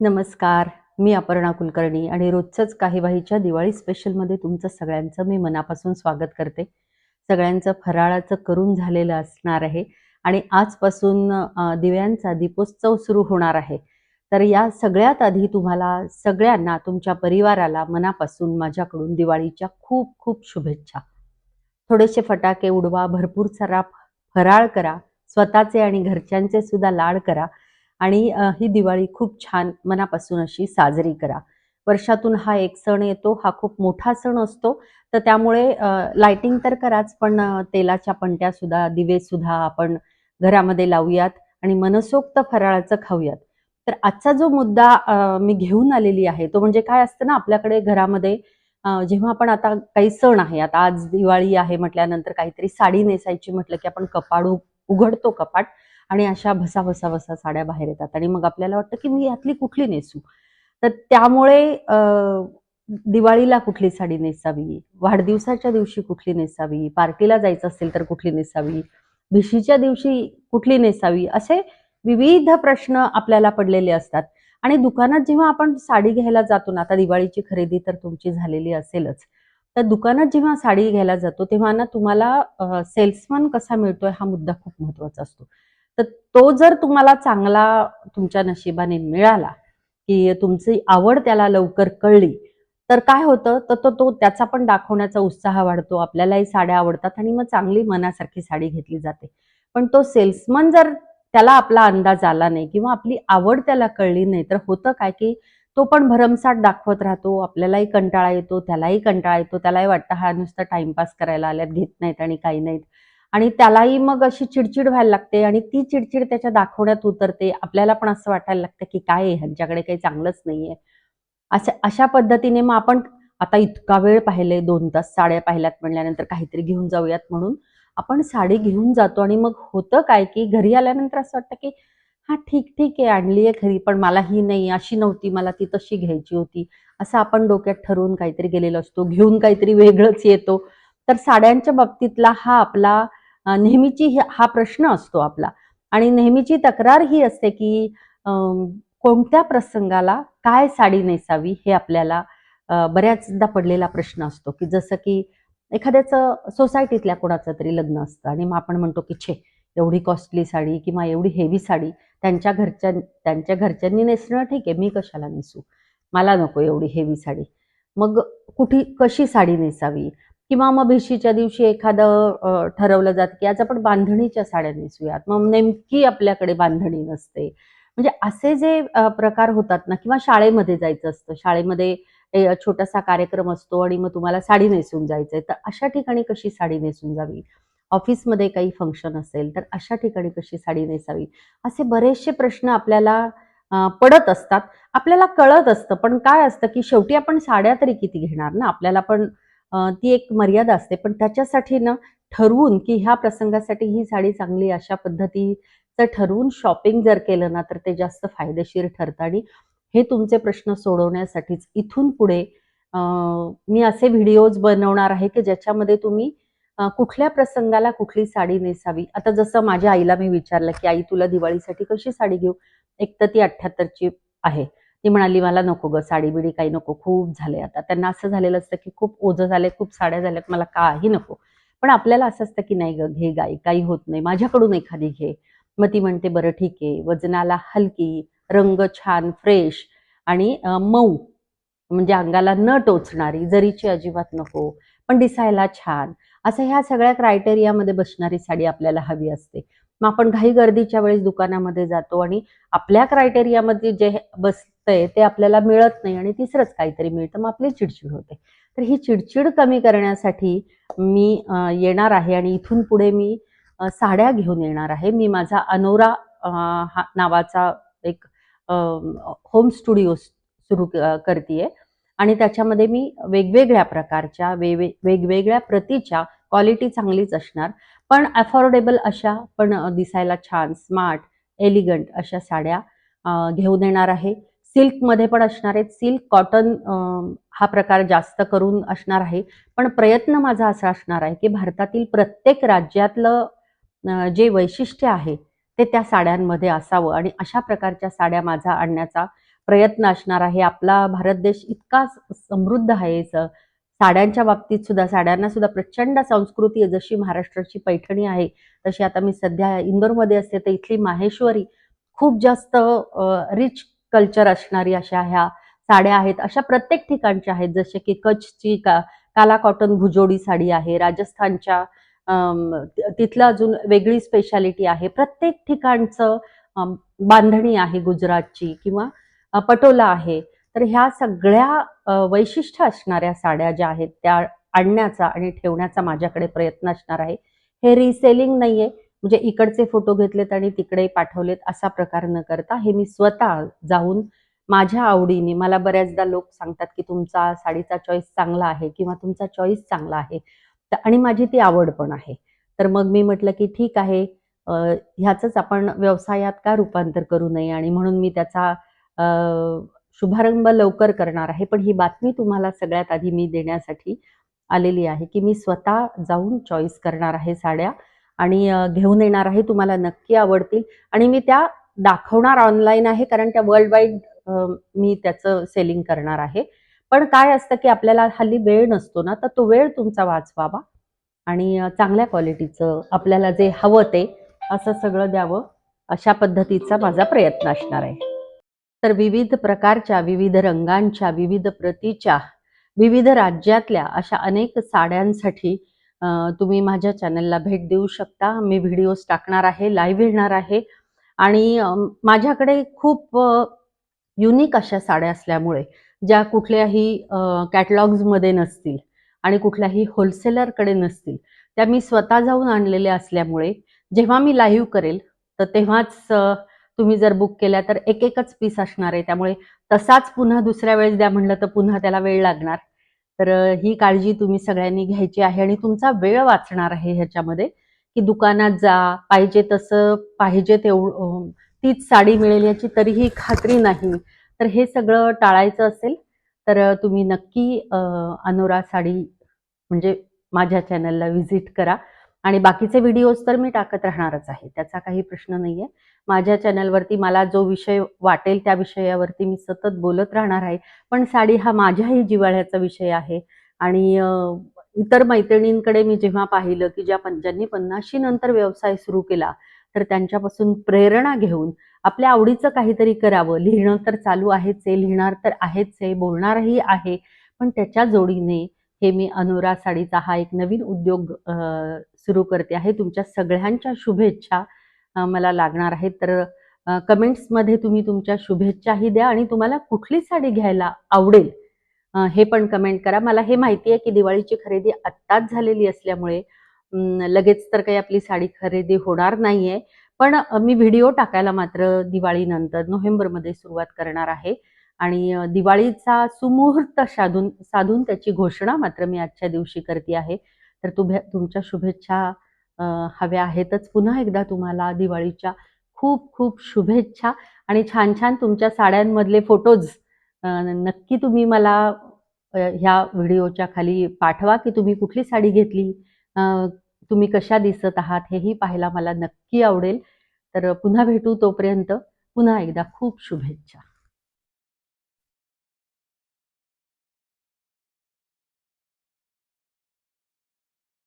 नमस्कार मी अपर्णा कुलकर्णी आणि रोजचंच काही बाईच्या दिवाळी स्पेशलमध्ये तुमचं सगळ्यांचं मी मनापासून स्वागत करते. सगळ्यांचं फराळाचं करून झालेलं असणार आहे आणि आजपासून दिव्यांचा दीपोत्सव सुरू होणार आहे. तर या सगळ्यात आधी तुम्हाला सगळ्यांना तुमच्या परिवाराला मनापासून माझ्याकडून दिवाळीच्या खूप खूप शुभेच्छा. थोडेसे फटाके उडवा भरपूर सारा फराळ करा स्वतःचे आणि घरच्यांचे सुद्धा लाड करा. आणि ही दिवाळी खूप छान मनापासून अशी साजरी करा. वर्षातून हा एक सण येतो हा खूप मोठा सण असतो तर त्यामुळे लाइटिंग तर कराच पण तेलाच्या पणत्या सुद्धा दिवे सुद्धा आपण घरामध्ये लावूयात आणि मनसोक्त फराळाचं खाऊयात. तर आजचा जो मुद्दा मी घेऊन आलेली आहे तो म्हणजे काय असतं ना आपल्याकडे घरामध्ये जेव्हा आपण आता काही सण आहे आता आज दिवाळी आहे म्हटल्यानंतर काहीतरी साडी नेसायची म्हटलं की आपण कपाड उघडतो कपाट आणि अशा भसा भसा भसा साड्या बाहेर येतात. आणि मग आपल्याला वाटतं की मी यातली कुठली नेसू? तर त्यामुळे दिवाळीला कुठली साडी नेसावी? वाढदिवसाच्या दिवशी कुठली नेसावी? पार्टीला जायचं असेल तर कुठली नेसावी? भिशीच्या दिवशी कुठली नेसावी? असे विविध प्रश्न आपल्याला पडलेले असतात. आणि दुकानात जेव्हा आपण साडी घ्यायला जातो ना आता दिवाळीची खरेदी तर तुमची झालेली असेलच. तर दुकानात जेव्हा साडी घ्यायला जातो तेव्हा ना तुम्हाला सेल्समन कसा मिळतोय हा मुद्दा खूप महत्त्वाचा असतो. तर तो जर तुम्हाला चांगला तुमच्या नशिबाने मिळाला की तुमची आवड त्याला लवकर कळली तर काय होतं? तर तो तो त्याचा पण दाखवण्याचा उत्साह वाढतो. आपल्यालाही साड्या आवडतात आणि मग चांगली मनासारखी साडी घेतली जाते. पण तो सेल्समन जर त्याला आपला अंदाज आला नाही किंवा आपली आवड त्याला कळली नाही तर होतं काय की तो पण भरमसाठ दाखवत राहतो. आपल्यालाही कंटाळा येतो त्यालाही कंटाळा येतो. त्यालाही वाटतं हा नुसतं टाइमपास करायला आल्यात घेत नाहीत आणि काही नाहीत. आणि त्यालाही मग अशी चिडचिड व्हायला लागते आणि ती चिडचिड त्याच्या दाखवण्यात उतरते. आपल्याला पण असं वाटायला लागतं की काय ह्यांच्याकडे काही चांगलंच नाहीये. अशा अशा पद्धतीने मग आपण आता इतका वेळ पाहिले दोन तास साड्या पाहिल्यात म्हणल्यानंतर काहीतरी घेऊन जाऊयात म्हणून आपण साडी घेऊन जातो आणि मग होतं काय की घरी आल्यानंतर असं वाटतं की हा ठीक ठीक आहे आणली आहे खरी पण मला ही नाही अशी नव्हती मला ती तशी घ्यायची होती. असं आपण डोक्यात ठरवून काहीतरी गेलेलो असतो घेऊन काहीतरी वेगळंच येतो. तर साड्यांच्या बाबतीतला हा आपला नेहमीची हा प्रश्न असतो आपला. आणि नेहमीची तक्रार ही असते की कोणत्या प्रसंगाला काय साडी नेसावी हे आपल्याला बऱ्याचदा पडलेला प्रश्न असतो की जसं की एखाद्याचं सोसायटीतल्या कोणाचं तरी लग्न असतं आणि मग आपण म्हणतो की छे एवढी कॉस्टली साडी किंवा एवढी हेवी साडी त्यांच्या घरच्या त्यांच्या घरच्यांनी नेसणं ठीक आहे मी कशाला नेसू? मला नको एवढी हेवी साडी. मग कुठे कशी साडी नेसावी? किंवा मग भिशीच्या दिवशी एखादं ठरवलं जातं की आज आपण बांधणीच्या साड्या नेसूयात मग नेमकी आपल्याकडे बांधणी नसते. म्हणजे असे जे प्रकार होतात ना किंवा शाळेमध्ये जायचं असतं. शाळेमध्ये छोटासा कार्यक्रम असतो आणि मग तुम्हाला साडी नेसून जायचंय. तर अशा ठिकाणी कशी साडी नेसून जावी? ऑफिसमध्ये काही फंक्शन असेल तर अशा ठिकाणी कशी साडी नेसावी? असे बरेचसे प्रश्न आपल्याला पडत असतात. आपल्याला कळत असतं पण काय असतं की शेवटी आपण साड्या तरी किती घेणार ना? आपल्याला पण ती एक मर्यादा असते. पण त्याच्यासाठी ना ठरवून की ह्या प्रसंगासाठी ही साडी चांगली अशा पद्धतीचं ठरवून शॉपिंग जर केलं ना तर ते जास्त फायदेशीर ठरतं. आणि हे तुमचे प्रश्न सोडवण्यासाठीच इथून पुढे मी असे व्हिडिओज बनवणार आहे की ज्याच्यामध्ये तुम्ही कुठल्या प्रसंगाला कुठली साडी नेसावी. आता जसं माझ्या आईला मी विचारलं की आई तुला दिवाळीसाठी कशी साडी घेऊ? एक तर ती अठ्ठ्याहत्तरची आहे. ती म्हणाली मला नको ग साडी बिडी काही नको खूप झाले आता. त्यांना असं झालेलं असतं की खूप ओझं झालंय खूप साड्या झाल्यात मला काही नको. पण आपल्याला असं असतं की नाही ग घे गाई काही होत नाही माझ्याकडून एखादी घे. मग ती म्हणते बरं ठीक आहे वजनाला हलकी रंग छान फ्रेश आणि मऊ म्हणजे अंगाला न टोचणारी जरीची अजिबात नको पण दिसायला छान. असं ह्या सगळ्या क्रायटेरियामध्ये बसणारी साडी आपल्याला हवी असते. मग आपण घाई गर्दीच्या वेळेस दुकानामध्ये जातो आणि आपल्या क्रायटेरियामध्ये जे बस बसतंय ते आपल्याला मिळत नाही आणि तिसरंच काहीतरी मिळतं मग आपली चिडचिड होते. तर ही चिडचिड कमी करण्यासाठी मी येणार आहे आणि इथून पुढे मी साड्या घेऊन येणार आहे. मी माझा अनोरा हा नावाचा एक होम स्टुडिओ सुरू करते आणि त्याच्यामध्ये मी वेगवेगळ्या प्रकारच्या वेवे वेगवेगळ्या प्रतीच्या क्वालिटी चांगलीच असणार. पण अफोर्डेबल अशा पण दिसायला छान स्मार्ट एलिगंट अशा साड्या घेऊन येणार आहे. सिल्कमध्ये पण असणार आहेत. सिल्क कॉटन हा प्रकार जास्त करून असणार आहे. पण प्रयत्न माझा असा असणार आहे की भारतातील प्रत्येक राज्यातलं जे वैशिष्ट्य आहे ते त्या साड्यांमध्ये असावं. आणि अशा प्रकारच्या साड्या माझा आणण्याचा प्रयत्न असणार आहे. आपला भारत देश इतका समृद्ध आहे. साड्यांच्या बाबतीत सुद्धा साड्यांना सुद्धा प्रचंड संस्कृती आहे. जशी महाराष्ट्राची पैठणी आहे तशी आता मी सध्या इंदोरमध्ये असते तर इथली माहेश्वरी खूप जास्त रिच कल्चर असणारी अशा ह्या साड्या आहेत. अशा प्रत्येक ठिकाणच्या आहेत. जसे की कच्छची का काला कॉटन भुजोडी साडी आहे. राजस्थानच्या तिथलं अजून वेगळी स्पेशालिटी आहे. प्रत्येक ठिकाणचं बांधणी आहे गुजरातची किंवा पटोला आहे. तर ह्या सगळ्या वैशिष्ट्य असणाऱ्या साड्या ज्या आहेत त्या आणण्याचा आणि ठेवण्याचा माझ्याकडे प्रयत्न असणार आहे. हे रिसेलिंग नाहीये. म्हणजे इकडचे फोटो घेतलेत आणि तिकडे पाठवलेत असा प्रकार न करता हे मी स्वतः जाऊन माझ्या आवडीने मला बऱ्याचदा लोक सांगतात की तुमचा साडीचा चॉईस चांगला आहे किंवा तुमचा चॉईस चांगला आहे. तर आणि माझी ती आवड पण आहे. तर मग मी म्हटलं की ठीक आहे ह्याचंच आपण व्यवसायात का रूपांतर करू नये? आणि म्हणून मी त्याचा शुभारंभ लवकर करणार आहे. पण ही बातमी तुम्हाला सगळ्यात आधी मी देण्यासाठी आलेली आहे की मी स्वतः जाऊन चॉईस करणार आहे साड्या. आणि घेऊन येणार आहे तुम्हाला नक्की आवडतील. आणि मी त्या दाखवणार ऑनलाईन आहे कारण त्या वर्ल्ड वाईड मी त्याचं सेलिंग करणार आहे. पण काय असतं की आपल्याला हल्ली वेळ नसतो ना तर तो वेळ तुमचा वाचवावा आणि चांगल्या क्वालिटीचं आपल्याला जे हवं ते असं सगळं द्यावं अशा पद्धतीचा माझा प्रयत्न असणार आहे. तर विविध प्रकारच्या विविध रंगांच्या विविध प्रतीच्या विविध राज्यातल्या अशा अनेक साड्यांसाठी तुम्ही माझ्या चॅनलला भेट देऊ शकता. मी व्हिडिओज टाकणार आहे लाईव्ह येणार आहे. आणि माझ्याकडे खूप युनिक अशा साड्या असल्यामुळे ज्या कुठल्याही कॅटलॉग्समध्ये नसतील आणि कुठल्याही होलसेलरकडे नसतील त्या मी स्वतः जाऊन आणलेल्या असल्यामुळे जेव्हा मी लाईव्ह करेल तर तेव्हाच तुम्ही जर बुक केल्या तर एक एकच पीस असणार आहे. त्यामुळे तसाच पुन्हा दुसऱ्या वेळेस द्या म्हणलं तर पुन्हा त्याला वेळ लागणार. तर ही काळजी तुम्ही सगळ्यांनी घ्यायची आहे आणि तुमचा वेळ वाचणार आहे ह्याच्यामध्ये की दुकानात जा पाहिजे तसं पाहिजे तेवढं तीच साडी मिळेल याची तरीही खात्री नाही. तर हे सगळं टाळायचं असेल तर तुम्ही नक्की अनोरा साडी म्हणजे माझ्या चॅनलला व्हिजिट करा. आणि बाकीचे व्हिडिओज तर मी टाकत राहणारच आहे. त्याचा काही प्रश्न नाही आहे माझ्या चॅनलवरती मला जो विषय वाटेल त्या विषयावरती मी सतत बोलत राहणार आहे. पण साडी हा माझ्याही जिव्हाळ्याचा विषय आहे. आणि इतर मैत्रिणींकडे मी जेव्हा पाहिलं की ज्या ज्यांनी पन्नाशी नंतर व्यवसाय सुरू केला तर त्यांच्यापासून प्रेरणा घेऊन आपल्या आवडीचं काहीतरी करावं. लिहिणं तर चालू आहेच आहे. लिहिणार तर आहेच आहे. बोलणारही आहे. पण त्याच्या जोडीने हे मी अनुरा साडीचा हा एक नवीन उद्योग सुरू करते आहे. तुमच्या सगळ्यांच्या शुभेच्छा मला लागणार आहेत. तर कमेंट्समध्ये तुम्ही तुमच्या शुभेच्छाही द्या आणि तुम्हाला कुठली साडी घ्यायला आवडेल हे पण कमेंट करा. मला हे माहिती आहे की दिवाळीची खरेदी आत्ताच झालेली असल्यामुळे लगेच तर काही आपली साडी खरेदी होणार नाहीये. पण मी व्हिडिओ टाकायला मात्र दिवाळीनंतर नोव्हेंबरमध्ये सुरुवात करणार आहे. आणि दिवाळीचा सुमुहूर्त साधून साधून त्याची घोषणा मात्र मी आजच्या दिवशी करते आहे. तर तुम्ही तुमच्या शुभेच्छा हव्या आहेतच. पुन्हा एकदा तुम्हाला दिवाळीच्या खूप खूप शुभेच्छा आणि छान छान तुमच्या साड्यांमधले फोटोज नक्की तुम्ही मला ह्या व्हिडिओच्या खाली पाठवा की तुम्ही कुठली साडी घेतली तुम्ही कशा दिसत आहात हेही पाहायला मला नक्की आवडेल. तर पुन्हा भेटू तोपर्यंत पुन्हा एकदा खूप शुभेच्छा.